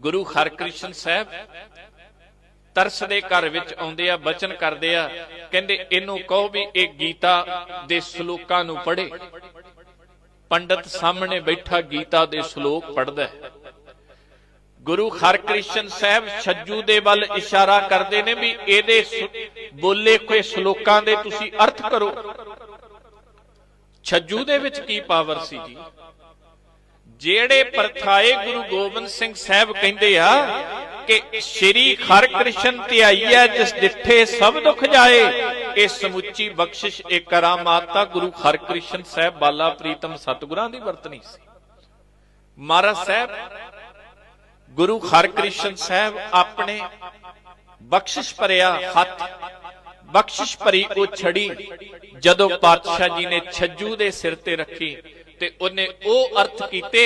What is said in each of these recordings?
ਗੁਰੂ ਹਰਕ੍ਰਿਸ਼ਨ ਸਾਹਿਬ ਤਰਸ ਦੇ ਘਰ ਵਿੱਚ ਆਉਂਦੇ ਆ, ਬਚਨ ਕਰਦੇ ਆ, ਕਹਿੰਦੇ ਇਹਨੂੰ ਕਹੋ ਵੀ ਇਹ ਗੀਤਾ ਦੇ ਸ਼ਲੋਕਾਂ ਨੂੰ ਪੜ੍ਹੇ। ਪੰਡਤ ਸਾਹਮਣੇ ਬੈਠਾ ਗੀਤਾ ਦੇ ਸ਼ਲੋਕ ਪੜ੍ਹਦਾ ਹੈ। ਗੁਰੂ ਹਰਕ੍ਰਿਸ਼ਨ ਸਾਹਿਬ ਛੱਜੂ ਦੇ ਵੱਲ ਇਸ਼ਾਰਾ ਕਰਦੇ ਨੇ ਵੀ ਇਹਦੇ ਬੋਲੇ ਕੋਈ ਸ਼ਲੋਕਾਂ ਦੇ ਤੁਸੀਂ ਅਰਥ ਕਰੋ। ਛੱਜੂ ਦੇ ਵਿੱਚ ਕੀ ਪਾਵਰ ਸੀ ਜੀ? ਜਿਹੜੇ ਪਰਥਾਏ ਗੁਰੂ ਗੋਬਿੰਦ ਸਿੰਘ ਸਾਹਿਬ ਕਹਿੰਦੇ ਆ ਕਿ ਸ਼੍ਰੀ ਹਰਿਕ੍ਰਿਸ਼ਨ ਧਿਆਈਐ ਜਿਸ ਡਿੱਠੇ ਸਭ ਦੁੱਖ ਜਾਏ, ਇਹ ਸਮੁੱਚੀ ਬਖਸ਼ਿਸ਼, ਇਹ ਕਰਾਮਾਤ ਤਾਂ ਗੁਰੂ ਹਰਿਕ੍ਰਿਸ਼ਨ ਸਾਹਿਬ ਬਾਲਾ ਪ੍ਰੀਤਮ ਸਤਿਗੁਰਾਂ ਦੀ ਵਰਤਨੀ ਸੀ। ਮਹਾਰਾਜ ਸਾਹਿਬ, ਗੁਰੂ ਹਰਿਕ੍ਰਿਸ਼ਨ ਸਾਹਿਬ ਆਪਣੇ ਬਖਸ਼ਿਸ਼ ਭਰਿਆ ਹੱਥ, ਬਖਸ਼ਿਸ਼ ਭਰੀ ਉਹ ਛੜੀ ਜਦੋਂ ਪਾਤਸ਼ਾਹ ਜੀ ਨੇ ਛੱਜੂ ਦੇ ਸਿਰ ਤੇ ਰੱਖੀ ਤੇ ਉਹਨੇ ਉਹ ਅਰਥ ਕੀਤੇ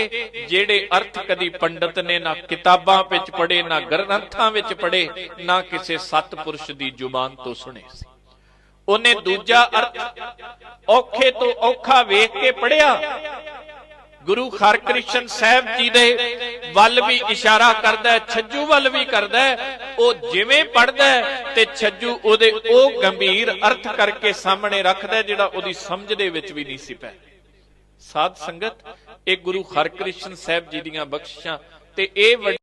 ਜਿਹੜੇ ਅਰਥ ਕਦੀ ਪੰਡਤ ਨੇ ਨਾ ਕਿਤਾਬਾਂ ਵਿੱਚ ਪੜ੍ਹੇ, ਨਾ ਗ੍ਰੰਥਾਂ ਵਿੱਚ ਪੜ੍ਹੇ, ਨਾ ਕਿਸੇ ਸਤਪੁਰਸ਼ ਦੀ ਜ਼ੁਬਾਨ ਤੋਂ ਸੁਣੇ ਸੀ। ਉਹਨੇ ਦੂਜਾ ਅਰਥ ਔਖੇ ਤੋਂ ਔਖਾ ਵੇਖ ਕੇ ਪੜਿਆ ਗੁਰੂ ਹਰਕ੍ਰਿਸ਼ਨ ਸਾਹਿਬ ਜੀ ਦੇ ਵੱਲ ਵੀ ਇਸ਼ਾਰਾ ਕਰਦਾ ਛੱਜੂ ਵੱਲ ਵੀ ਕਰਦਾ ਉਹ ਜਿਵੇਂ ਪੜਦਾ ਤੇ ਛੱਜੂ ਉਹਦੇ ਉਹ ਗੰਭੀਰ ਅਰਥ ਕਰਕੇ ਸਾਹਮਣੇ ਰੱਖਦਾ ਜਿਹੜਾ ਉਹਦੀ ਸਮਝ ਦੇ ਵਿੱਚ ਵੀ ਨਹੀਂ ਸੀ ਪੈ ਸਾਧ ਸੰਗਤ ਇਹ ਗੁਰੂ ਹਰਕ੍ਰਿਸ਼ਨ ਸਾਹਿਬ ਜੀ ਦੀਆਂ ਬਖਸ਼ਿਸ਼ਾਂ ਤੇ ਇਹ ਵੱਡੀ